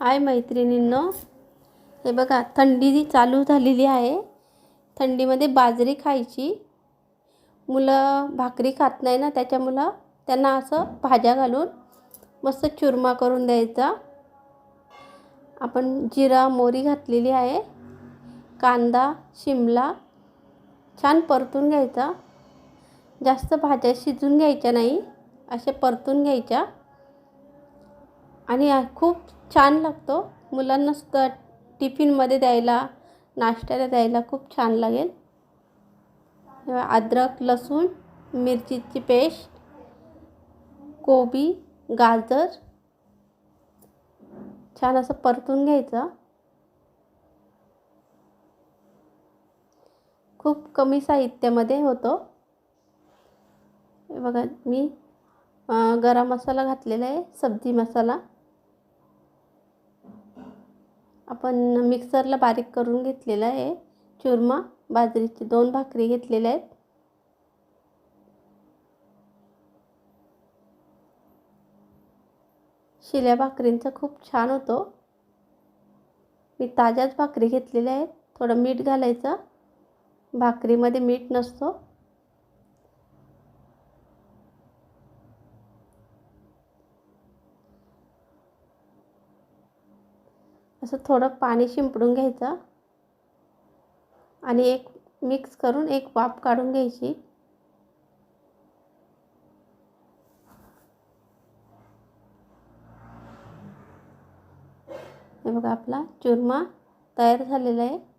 हाय मैत्रिणींनो. हे बघा थंडी जी चालू झालेली आहे थंडीमध्ये बाजरी खायची. मुलं भाकरी खात नाही ना त्याच्यामुळं त्यांना असं भाज्या घालून मस्त चुरमा करून द्यायचा. आपण जिरा मोहरी घातलेली आहे. कांदा शिमला छान परतून घ्यायचा. जास्त भाज्या शिजून घ्यायच्या नाही असे परतून घ्यायच्या. आणि खूप छान लागतो. मुलांना सुद्धा टिफिनमध्ये द्यायला नाश्त्याला द्यायला खूप छान लागेल. अद्रक लसूण मिरचीची पेस्ट कोबी गाजर. छान असं परतून घ्यायचं. खूप कमी साहित्यामध्ये होतो. हे बघा मी गरम मसाला घातलेला आहे सब्जी मसाला. आपण मिक्सरला बारीक करून घेतलेला आहे. चुरमा बाजरीची दोन भाकरी घेतलेल्या आहेत. शिल्या भाकरींचा खूप छान होतो. मी ताज्याच भाकरी घेतलेल्या आहेत. थोडं मीठ घालायचं. भाकरीमध्ये मीठ नसतो. असं थोडं पाणी शिंपडून घ्यायचं. आणि एक मिक्स करून एक वाफ काढून घ्यायची. हे बघा आपला चुरमा तयार झालेला आहे.